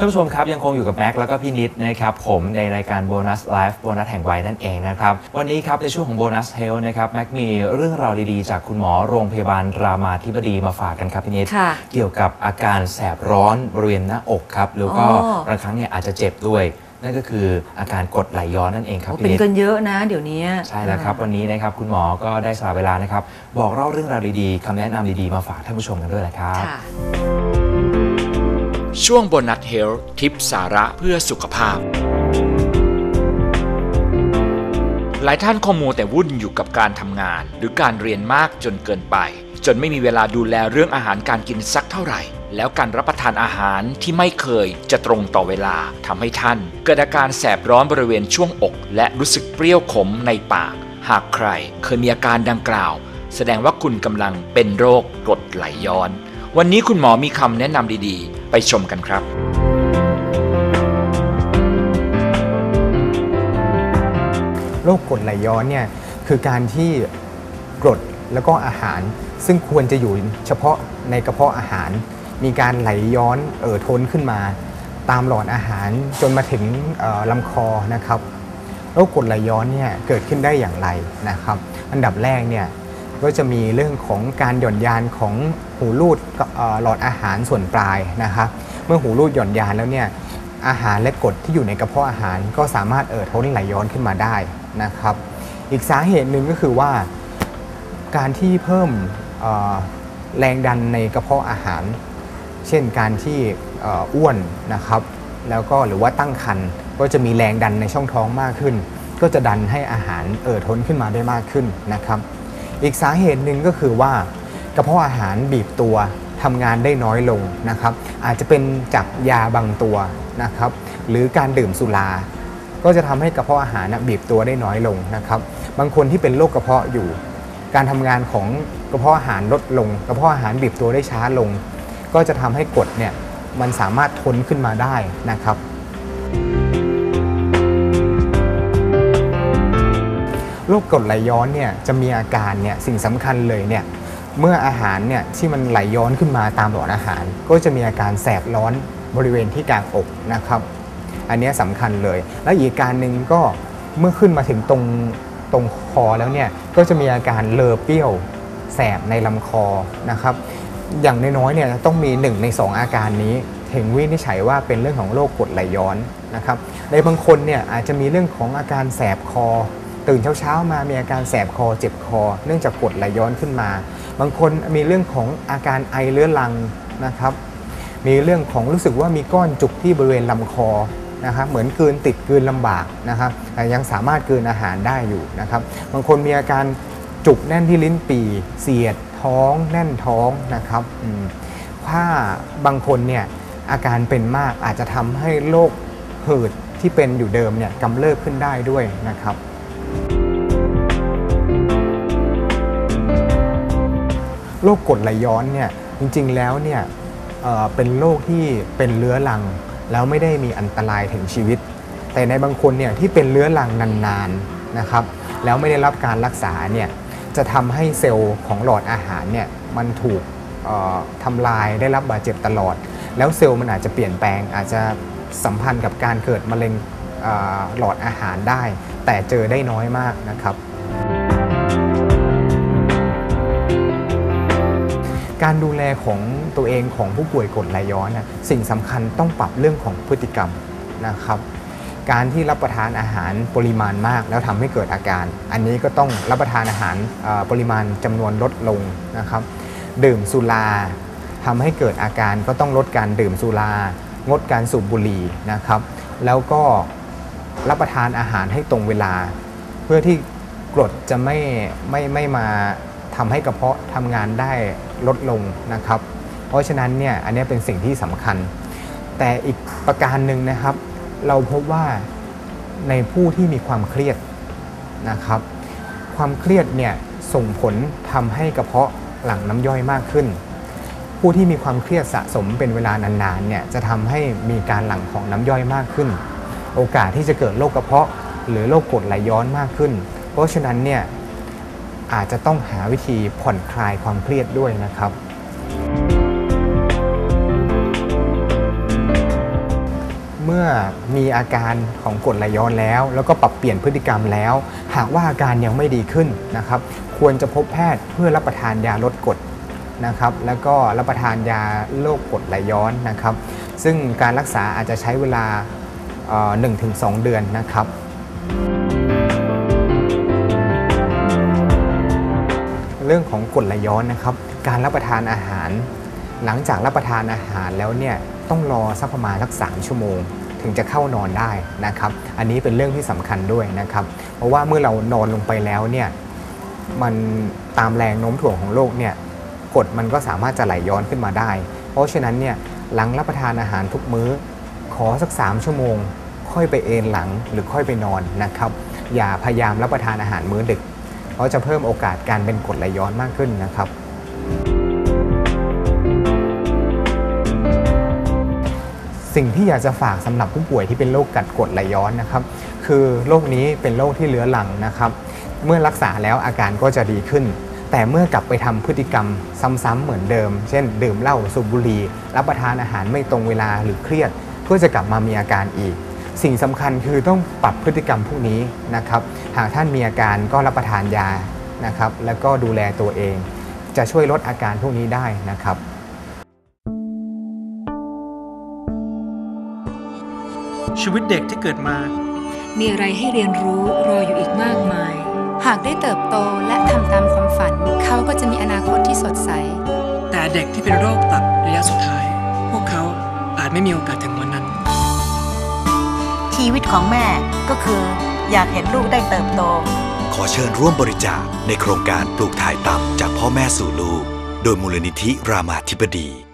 ท่านผู้ชมครับ ยังคงอยู่กับแม็กซ์แล้วก็พี่นิดนะครับผมในรายการโบนัสไลฟ์โบนัสแห่งวัยนั่นเองนะครับ วันนี้ครับในช่วงของโบนัสเฮลนะครับแม็กซ์มีเรื่องราวดีๆ จากคุณหมอโรงพยาบาลรามาธิบดีมาฝากกันครับพี่นิด ค่ะ เกี่ยวกับอาการแสบร้อนบริเวณหน้าอกครับแล้วก็อ๋อ บางครั้งเนี่ยอาจจะเจ็บด้วย นั่นก็คืออาการกรดไหลย้อนนั่นเองครับโอ้พี่เป็นนิด กันเยอะนะ เดี๋ยวนี้ใช่แล้วครับ วันนี้นะครับคุณหมอก็ได้สละเวลานะครับ บอกเล่าเรื่องราวดีๆคำแนะนำดีๆมาฝากท่านผู้ชมกันด้วยแหละครับ ค่ะ ช่วงโบนัสเฮลทิปสาระเพื่อสุขภาพ หลายท่านคงมัวแต่วุ่นอยู่กับการทำงาน หรือการเรียนมากจนเกินไป จนไม่มีเวลาดูแลเรื่องอาหารการกินสักเท่าไหร่ แล้วการรับประทานอาหารที่ไม่เคยจะตรงต่อเวลาทำให้ท่าน เกิดอาการแสบร้อนบริเวณช่วงอก และรู้สึกเปรี้ยวขมในปาก หากใครเคยมีอาการดังกล่าว แสดงว่าคุณกำลังเป็นโรคกรดไหลย้อน วันนี้คุณหมอมีคำแนะนำดีๆ ไปชมกันครับโรคกรดไหลย้อนเนี่ยคือการที่กรดแล้วก็อาหาร ซึ่งควรจะอยู่เฉพาะในกระเพาะอาหาร มีการไหลย้อนเอ่อท้นขึ้นมา ตามหลอดอาหารจนมาถึงลำคอนะครับโรคกรดไหลย้อนเนี่ยเกิดขึ้นได้อย่างไรนะครับ อันดับแรกเนี่ย ก็จะมีเรื่องของการหย่อนยานของหูรูดหลอดอาหารส่วนปลายนะครับเมื่อหูรูดหย่อนยานแล้วเนี่ยอาหารและกรดที่อยู่ในกระเพาะอาหารก็สามารถเอ่อท้นไหลย้อนขึ้นมาได้นะครับ อีกสาเหตุหนึ่งก็คือว่าการที่เพิ่มแรงดันในกระเพาะอาหาร เช่นการที่อ่ออ้วนนะครับแล้วก็หรือว่าตั้งครรภ์ก็จะมีแรงดันในช่องท้องมากขึ้น ก็จะดันให้อาหารเอ่อท้นขึ้นมาได้มากขึ้นนะครับ อีกสาเหตุหนึ่งก็คือว่ากระเพาะอาหารบีบตัวทำงานได้น้อยลงนะครับ อาจจะเป็นจากยาบางตัวนะครับ หรือการดื่มสุราก็จะทำให้กระเพาะอาหารนะบีบตัวได้น้อยลงนะครับ บางคนที่เป็นโรคกระเพาะอยู่ การทำงานของกระเพาะอาหารลดลง กระเพาะอาหารบีบตัวได้ช้าลง ก็จะทำให้กรดเนี่ยมันสามารถทนขึ้นมาได้นะครับ โรคกรดไหลย้อนเนี่ยจะมีอาการเนี่ยสิ่งสำคัญเลยเนี่ยเมื่ออาหารเนี่ยที่มันไหลย้อนขึ้นมาตามหลอดอาหาร ก็จะมีอาการแสบร้อนบริเวณที่กลางอกนะครับ อันนี้ยสำคัญเลย แล้วอีกการหนึ่งก็เมื่อขึ้นมาถึงตรงตรงคอแล้วเนี่ยก็จะมีอาการเลอเปรี้ยวแสบในลำคอนะครับ อย่างน้อยๆเนี่ยต้องมี 1 ใน 2 อาการนี้ถึงวินิจฉัยว่าเป็นเรื่องของโรคกรดไหลย้อนนะครับในบางคนเนี่ยอาจจะมีเรื่องของอาการแสบคอ ตื่นเช้าๆมามีอาการแสบคอเจ็บคอ เนื่องจากกรดไหลย้อนขึ้นมา บางคนมีเรื่องของอาการไอเรื้อรังนะครับ มีเรื่องของรู้สึกว่ามีก้อนจุกที่บริเวณลำคอนะครับเหมือนกืนติดกืนลำบากนะครับแต่ยังสามารถกืนอาหารได้อยู่นะครับ บางคนมีอาการจุกแน่นที่ลิ้นปี่เสียดท้อง แน่นท้องนะครับถ้าบางคนเนี่ยอาการเป็นมากอาจจะทำให้โรคหืดที่เป็นอยู่เดิมเนี่ยกำเริบขึ้นได้ด้วยนะครับ โรคกรดไหลย้อนเนี่ยจริงๆแล้วเนี่ยเเป็นโรคที่เป็นเรื้อรัง แล้วไม่ได้มีอันตรายถึงชีวิต แต่ในบางคนเนี่ยที่เป็นเรื้อรังนานๆนะครับ แล้วไม่ได้รับการรักษาเนี่ยจะทำให้เซลล์ของหลอดอาหารเนี่ยมันถูกเอ่อทำลายได้รับบาดเจ็บตลอด แล้วเซลล์มันอาจจะเปลี่ยนแปลงอาจจะสัมพันธ์กับการเกิดมะเร็งหลอดอาหารได้ แต่เจอได้น้อยมากนะครับ การดูแลของตัวเองของผู้ป่วยกรดไหลย้อนนะสิ่งสำคัญต้องปรับเรื่องของพฤติกรรมนะครับ การที่รับประทานอาหารปริมาณมากแล้วทำให้เกิดอาการ อันนี้ก็ต้องรับประทานอาหารปริมาณจำนวนลดลงนะครับ ดื่มสุราทำให้เกิดอาการก็ต้องลดการดื่มสุรางดการสูบบุหรี่นะครับ แล้วก็รับประทานอาหารให้ตรงเวลา เพื่อที่กรดจะไม่ไม่ไม่มา ทำให้กระเพาะทำงานได้ลดลงนะครับ เพราะฉะนั้นเนี่ยอันนี้เป็นสิ่งที่สำคัญ แต่อีกประการหนึ่งนะครับ เราพบว่าในผู้ที่มีความเครียดนะครับ ความเครียดเนี่ยส่งผลทำให้กระเพาะหลั่งน้ำย่อยมากขึ้น ผู้ที่มีความเครียดสะสมเป็นเวลานานๆเนี่ยจะทำให้มีการหลั่งของน้ำย่อยมากขึ้น โอกาสที่จะเกิดโรคกระเพาะ หรือโรคกรดไหลย้อนมากขึ้น เพราะฉะนั้นเนี่ย อาจจะต้องหาวิธีผ่อนคลายความเครียดด้วยนะครับ เมื่อมีอาการของกรดไหลย้อนแล้ว แล้วก็ปรับเปลี่ยนพฤติกรรมแล้ว หากว่าอาการยังไม่ดีขึ้นนะครับ ควรจะพบแพทย์เพื่อรับประทานยาลดกรดนะครับแล้วก็รับประทานยาโรคกรดไหลย้อนนะครับ ซึ่งการรักษาอาจจะใช้เวลาเอ่อ1-2 เดือนนะครับ เรื่องของกรดไหลย้อนนะครับ การรับประทานอาหาร หลังจากรับประทานอาหารแล้วเนี่ยต้องรอสักประมาณสักสามชั่วโมง ถึงจะเข้านอนได้นะครับ อันนี้เป็นเรื่องที่สำคัญด้วยนะครับ เพราะว่าเมื่อเรานอนลงไปแล้วเนี่ยมันตามแรงโน้มถ่วงของโลกเนี่ยกรดมันก็สามารถจะไหลย้อนขึ้นมาได้ เพราะฉะนั้นเนี่ยหลังรับประทานอาหารทุกมื้อ ขอสัก3ชั่วโมง ค่อยไปเอนหลังหรือค่อยไปนอนนะครับ อย่าพยายามรับประทานอาหารมื้อดึก ราะจะเพิ่มโอกาสการเป็นกรดไหลย้อนมากขึ้นนะครับ สิ่งที่อยากจะฝากสำหรับผู้ป่วยที่เป็นโรคกัดกรดไหลย้อนนะครับ คือโรคนี้เป็นโรคที่เลื้อรังนะครับ เมื่อรักษาแล้วอาการก็จะดีขึ้น แต่เมื่อกลับไปทำพฤติกรรมซ้ำๆเหมือนเดิม เช่น ดื่มเหล้าสูบบุหรี่รับประทานอาหารไม่ตรงเวลาหรือเครียดก็จะกลับมามีอาการอีก สิ่งสำคัญคือต้องปรับพฤติกรรมพวกนี้นะครับหากท่านมีอาการก็รับประทานยานะครับแล้วก็ดูแลตัวเอง จะช่วยลดอาการพวกนี้ได้นะครับชีวิตเด็กที่เกิดมา มีอะไรให้เรียนรู้รออยู่อีกมากมาย หากได้เติบโตและทำตามความฝัน เขาก็จะมีอนาคตที่สดใส แต่เด็กที่เป็นโรคตับระยะสุดท้าย พวกเขาอาจไม่มีโอกาสถึงวันนั้น ชีวิตของแม่ก็คืออยากเห็นลูกได้เติบโต ขอเชิญร่วมบริจาคในโครงการปลูกถ่ายตับจากพ่อแม่สู่ลูก โดยมูลนิธิรามาธิบดี